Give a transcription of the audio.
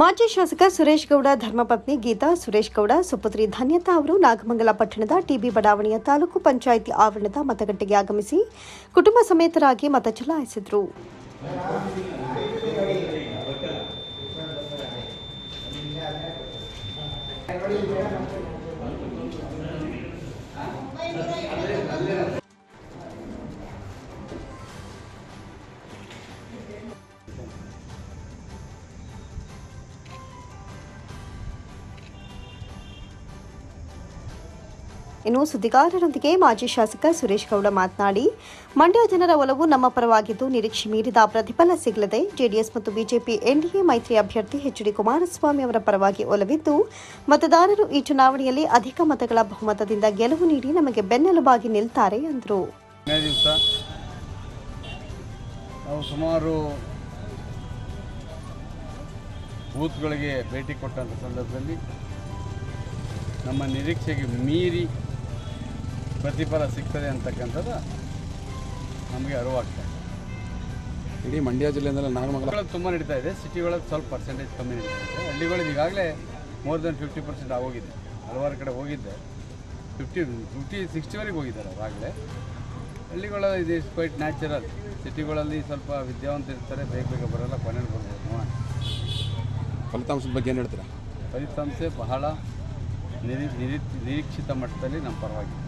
ಮಾಜಿ ಶಾಸಕ ಸುರೇಶ್ ಗೌಡ, ಧರ್ಮಪತ್ನಿ ಗೀತಾ, ಸುರೇಶ್ ಗೌಡ, ಸುಪುತ್ರಿ ಧನ್ಯತಾ ಅವರು ನಾಗಮಂಗಲ ಪಟ್ಟಣದ ಟಿಬಿ ಬಡಾವಣೆಯ ತಾಲೂಕು ಪಂಚಾಯಿತಿ ಆವರಣದ ಮತಗಟ್ಟೆಗೆ ಆಗಮಿಸಿ ಕುಟುಂಬ ಸಮೇತರಾಗಿ ಮತ ಚಲಾಯಿಸಿದರು. ಇನ್ನು ಸುದ್ದಿಗಾರರೊಂದಿಗೆ ಮಾಜಿ ಶಾಸಕ ಸುರೇಶ್ ಗೌಡ ಮಾತನಾಡಿ, ಮಂಡ್ಯ ಜನರ ಒಲವು ನಮ್ಮ ಪರವಾಗಿದ್ದು ನಿರೀಕ್ಷೆ ಮೀರಿದ ಪ್ರತಿಫಲ ಸಿಗಲಿದೆ. ಜೆಡಿಎಸ್ ಮತ್ತು ಬಿಜೆಪಿ ಎನ್ಡಿಎ ಮೈತ್ರಿ ಅಭ್ಯರ್ಥಿ ಎಚ್ ಡಿ ಕುಮಾರಸ್ವಾಮಿ ಅವರ ಪರವಾಗಿ ಒಲವಿದ್ದು, ಮತದಾರರು ಈ ಚುನಾವಣೆಯಲ್ಲಿ ಅಧಿಕ ಮತಗಳ ಬಹುಮತದಿಂದ ಗೆಲುವು ನೀಡಿ ನಮಗೆ ಬೆನ್ನೆಲುಬಾಗಿ ನಿಲ್ತಾರೆ ಎಂದರು. ಬೂತ್ಗಳಿಗೆ ಭೇಟಿ ಕೊಟ್ಟಂಥ ಸಂದರ್ಭದಲ್ಲಿ ನಮ್ಮ ನಿರೀಕ್ಷೆಗೆ ಮೀರಿ ಪ್ರತಿಫಲ ಸಿಗ್ತದೆ ಅಂತಕ್ಕಂಥದ್ದು ನಮಗೆ ಅರಿವಾಗ್ತಾ ಇದೆ. ಇಡೀ ಮಂಡ್ಯ ಜಿಲ್ಲೆಯಿಂದಲೇ ನಾಗಮಂಗಲ ತುಂಬ ನಡೀತಾ ಇದೆ. ಸಿಟಿ ಒಳಗೆ ಸ್ವಲ್ಪ ಪರ್ಸೆಂಟೇಜ್ ಕಮ್ಮಿ ನಡೀತಾ ಇದೆ. ಹಳ್ಳಿಗಳಿಗೆ ಈಗಾಗಲೇ ಮೋರ್ ದೆನ್ ಫಿಫ್ಟಿ ಪರ್ಸೆಂಟ್ ಆಗೋಗಿದೆ. ಹಲವಾರು ಕಡೆ ಹೋಗಿದ್ದೆ. ಫಿಫ್ಟಿ ಫಿಫ್ಟಿ ಸಿಕ್ಸ್ಟಿವರೆಗೆ ಹೋಗಿದ್ದಾರೆ ಅವಾಗಲೇ ಹಳ್ಳಿಗಳ ಇದು ಇಸ್ ಕ್ವೈಟ್ ನ್ಯಾಚುರಲ್ ಸಿಟಿಗಳಲ್ಲಿ ಸ್ವಲ್ಪ ವಿದ್ಯಾವಂತ ಇರ್ತಾರೆ. ಬೇಗ ಬೇಗ ಬರೋಲ್ಲ. ಕೊನೆಯಲ್ಲಿ ಬರ್ಬೋದು. ಫಲಿತಾಂಶದ ಬಗ್ಗೆ ಏನು ಹೇಳ್ತೀರಾ? ಫಲಿತಾಂಶ ಬಹಳ ನಿರೀ ನಿರೀ ನಿರೀಕ್ಷಿತ ಮಟ್ಟದಲ್ಲಿ ನಮ್ಮ ಪರವಾಗಿದೆ